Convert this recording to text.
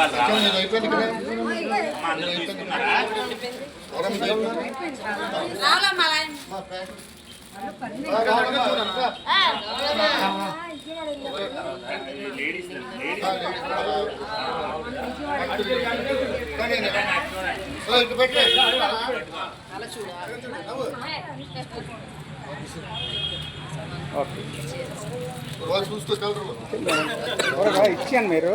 రావాలి రావాలి. అందరూ తీసుకున్నారా? Ladies okay. ఇచ్చాను మీరు.